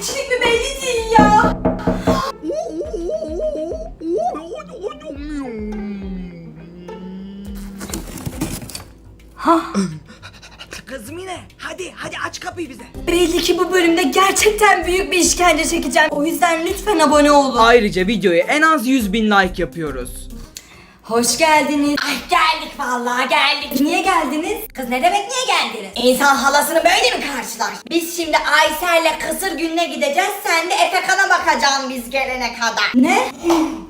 kişilik mi belli değil ya. Ha, Kızım yine. Hadi hadi aç kapıyı bize. belli ki bu bölümde gerçekten büyük bir işkence çekeceğim. O yüzden lütfen abone olun. Ayrıca videoya en az 100 bin like yapıyoruz. Hoş geldiniz. Ay geldik vallahi geldik. Niye geldiniz? Kız ne demek niye geldiniz? İnsan halasını böyle mi karşılar? Biz şimdi Aysel'le kısır gününe gideceğiz. Sen de Efekan'a bakacaksın biz gelene kadar. Ne?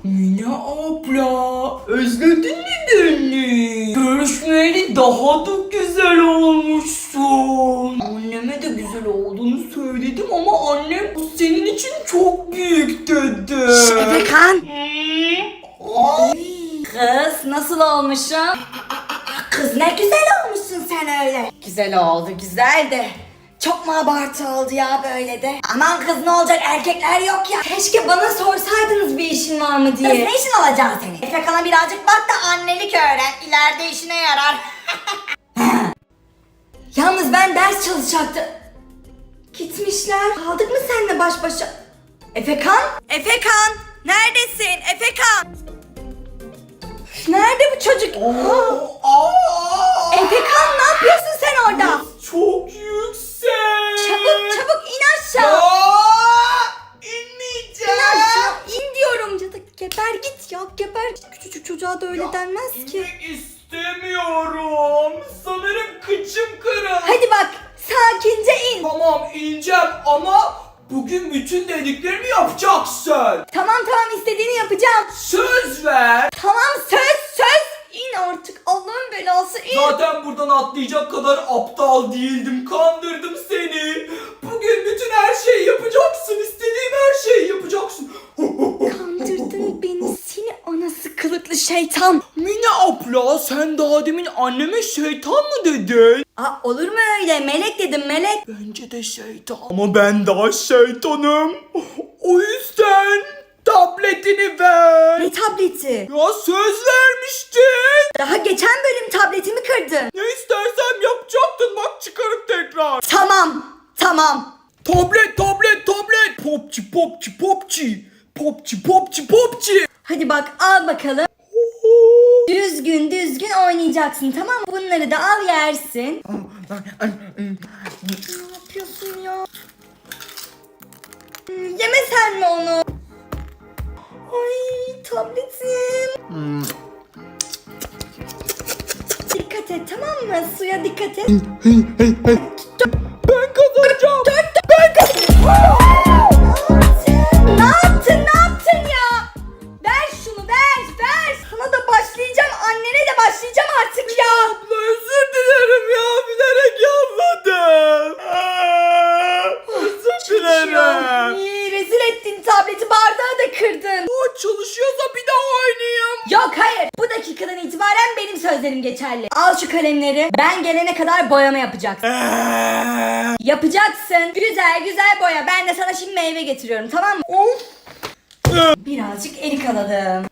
Mine abla özledin mi beni? Görüşmeyeli daha da güzel olmuşsun. Anneme de güzel olduğunu söyledim ama annem bu senin için çok büyük dedi. Efekan. Kız nasıl olmuşum? Kız ne güzel olmuşsun sen öyle. Güzel oldu güzel de. Çok mu abartı oldu ya böyle de? Aman kız ne olacak erkekler yok ya. Keşke bana sorsaydınız bir işin var mı Kız diye. ne işin olacak senin? Efekan'a birazcık bak da annelik öğren. İleride işine yarar. Yalnız ben ders çalışacaktım. Gitmişler. Kaldık mı seninle baş başa? Efekan? Efekan neredesin Efekan? Nerede bu çocuk? Efekan ne yapıyorsun sen orada? Çok yüksek. Çabuk çabuk in aşağı. Aa, İn inmeyeceğim. aşağı in diyorum. Ya da geber git ya geber. Küçücük çocuğa da öyle denmez ki. İnmek istemiyorum. Sanırım kıçım kırıldı. Hadi bak sakince in. Tamam ineceğim ama bugün bütün dediklerimi yapacaksın. Tamam tamam istediğini yapacağım. Söz ver. Tamam söz söz. İn artık Allah'ın belası in. Zaten buradan atlayacak kadar aptal değildim. Kandırdım seni. Bugün bütün her şeyi yapacaksın. İstediğim her şeyi yapacaksın. Kandırdın beni seni anası kılıklı şeytan. Mine abla sen daha demin anneme şeytan mı dedin? Aa, olur mu öyle melek dedim melek. Bence de şeytan. Ama ben daha şeytanım. O yüzden tabletini ver. Ne tableti? Ya söz vermiştin. Daha geçen bölüm tabletimi kırdın. Ne istersem yapacaktın bak çıkarıp tekrar. Tamam tamam. Tablet tablet tablet. Popçi popçi popçi. Popçi popçi popçi. Hadi bak al bakalım. Düzgün düzgün oynayacaksın tamam mı? Bunları da al yersin. ne yapıyorsun ya? Hmm, Yeme sen mi onu? Ay tabletim. Dikkat et tamam mı? Suya dikkat et. Ben kazanacağım. Ne yaptın? Ne yaptın ya? Ver şunu ver ver. Sana da başlayacağım. Annene de başlayacağım artık ya. Abla özür dilerim ya bilerek yapmadım. Özür dilerim. Rezil ettin tableti bardağı da kırdın. O çalışıyorsa bir daha oynayayım. Yok hayır. Bu dakikadan itibaren benim sözlerim geçerli. Al şu kalemleri. Ben gelene kadar boyama yapacaksın. Yapacaksın. Güzel güzel boya. Ben de sana şimdi meyve getiriyorum tamam mı? Birazcık erik alalım.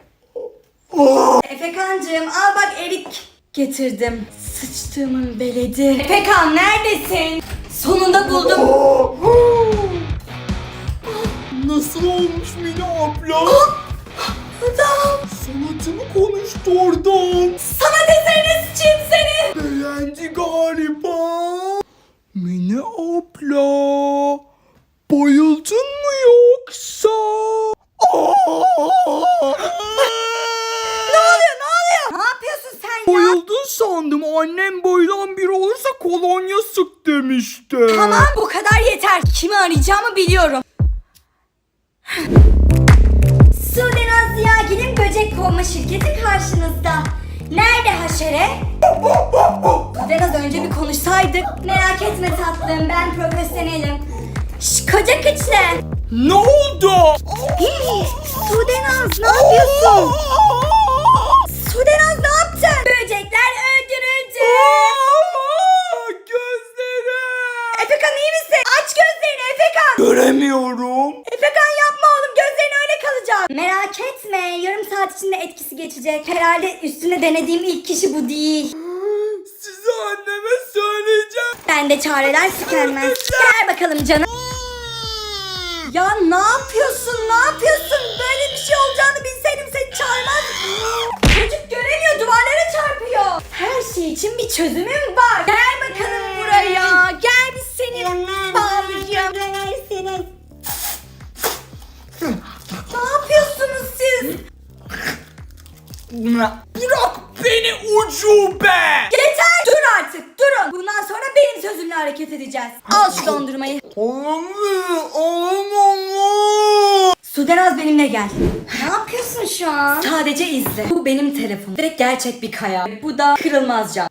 Efekancığım al bak erik getirdim. Sıçtığımın beledi. Efekan neredesin? Sonunda buldum. Nasıl olmuş Mine abla? Adam. Sanatımı konuştu oradan. Sana desene sıçayım seni. Beğendi galiba. Mine abla. Bayıldın mı yoksa? Ne oluyor ne oluyor? Ne yapıyorsun sen ya? Bayıldın sandım. Annem bayılan biri olursa kolonya sık demişti. Tamam bu kadar yeter. Kimi arayacağımı biliyorum. Sudenaz Ziyagil'in böcek kovma şirketi karşınızda. Nerede haşere? Sudenaz önce bir konuşsaydık. Merak etme tatlım ben profesyonelim. Şş koca kıçlı. Ne oldu? Sudenaz ne yapıyorsun? Sudenaz ne yaptın? Böcekler öldürüldü. Aa, Gözlerim. Efekan iyi misin? Aç gözlerini Efekan. Göremiyorum. Efekan yapma oğlum gözlerin öyle kalacak. Merak etme yarım saat içinde etkisi geçecek. Herhalde üstüne denediğim ilk kişi bu değil. Size anneme söyleyeceğim. Ben de çareler tükenmez. Gel bakalım canım. Ya ne yapıyorsun? Ne yapıyorsun? Böyle bir şey olacağını bilseydim seni çağırmaz. Çocuk göremiyor, duvarlara çarpıyor. Her şey için bir çözümüm var. Gel bakalım buraya. Gel biz seni bağlayacağım. Bırak beni ucube. Yeter! Dur artık, durun. Bundan sonra benim sözümle hareket edeceğiz. Al şu dondurmayı. Olamıyor, olamıyor. Sudenaz benimle gel. Ne yapıyorsun şu an? Sadece izle. Bu benim telefonum. Direkt gerçek bir kaya. Bu da kırılmaz cam.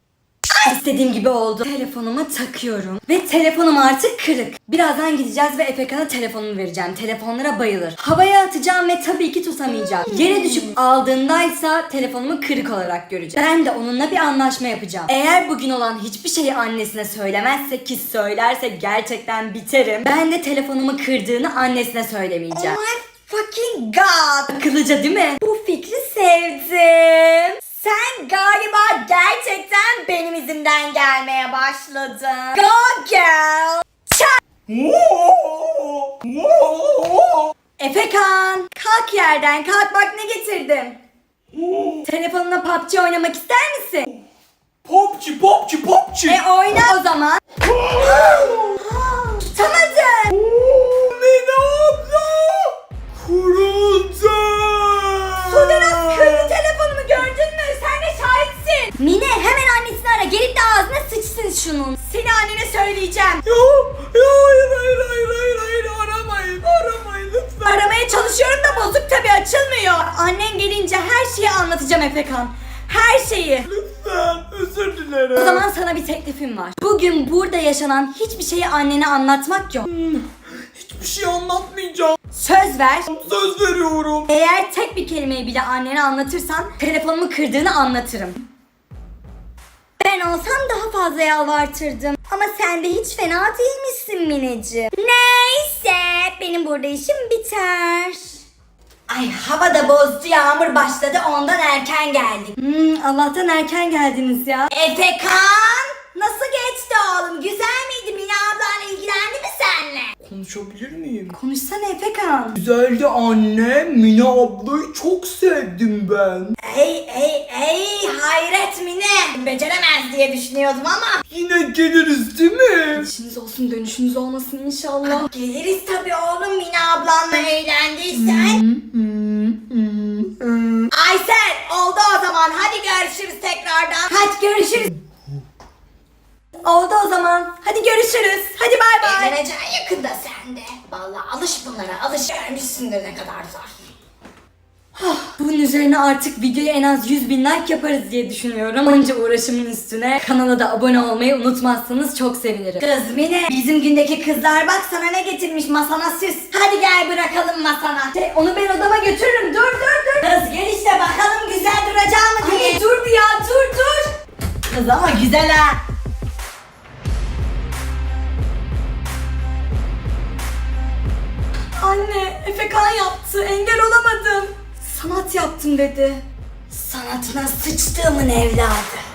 İstediğim gibi oldu. Telefonuma takıyorum. Ve telefonum artık kırık. Birazdan gideceğiz ve Efekan'a telefonumu vereceğim. Telefonlara bayılır. Havaya atacağım ve tabii ki tutamayacak. Yere düşüp aldığındaysa telefonumu kırık olarak görecek. Ben de onunla bir anlaşma yapacağım. Eğer bugün olan hiçbir şeyi annesine söylemezse ki söylerse gerçekten biterim. Ben de telefonumu kırdığını annesine söylemeyeceğim. fucking god. Akıllıca değil mi? Bu fikri izimden gelmeye başladın. Go girl. Efekan kalk yerden kalk bak ne getirdim. Telefonuna PUBG oynamak ister misin? Popçi, popçi, popçi. E oyna o zaman. Tutamadın. Mina abla. Kuruldu. Sudenaz kırdı telefonumu gördün mü? Sen de şahitsin. Mine hemen şunun. Seni annene söyleyeceğim. Ya, ya hayır, hayır, hayır, hayır, hayır. Aramayın, aramayın lütfen. Aramaya çalışıyorum da bozuk tabi açılmıyor. Annen gelince her şeyi anlatacağım Efekan. Her şeyi. Lütfen, özür dilerim. O zaman sana bir teklifim var. Bugün burada yaşanan hiçbir şeyi annene anlatmak yok. Hiçbir şey anlatmayacağım. Söz ver. Söz veriyorum. Eğer tek bir kelimeyi bile annene anlatırsan telefonumu kırdığını anlatırım. Ben olsam daha fazla yalvartırdım. Ama sen de hiç fena değilmişsin Mineciğim. Neyse benim burada işim biter. Ay hava da bozdu yağmur başladı ondan erken geldik. Hmm, Allah'tan erken geldiniz ya. Efekan! Nasıl geçti oğlum? Güzel miydi? Mina ablan ilgilendi mi seninle? Konuşabilir miyim? Konuşsana Efekan. Güzeldi anne. Mina ablayı çok sevdim ben. Ey ey ey hayret Mine. Beceremez diye düşünüyordum ama. Yine geliriz değil mi? İşiniz olsun dönüşünüz olmasın inşallah. Geliriz tabii oğlum Mine ablanla eğlendiysen. Aysel oldu o zaman hadi görüşürüz tekrardan. Hadi görüşürüz. Oldu o zaman. Hadi görüşürüz. Hadi bay bay. Evleneceksin yakında sen de. Vallahi alış bunlara alış. Görmüşsündür ne kadar zor. Bunun üzerine artık videoya en az 100 bin like yaparız diye düşünüyorum. Onca uğraşımın üstüne kanala da abone olmayı unutmazsanız çok sevinirim. Kız Mine bizim gündeki kızlar bak sana ne getirmiş masana süs. Hadi gel bırakalım masana. Şey, onu ben odama götürürüm dur dur dur. Kız gel işte bakalım güzel duracak mı diye. dur bir ya dur dur. Kız ama güzel ha. Anne, Efekan yaptı. Engel olamadım. Sanat yaptım dedi. Sanatına sıçtığımın evladı.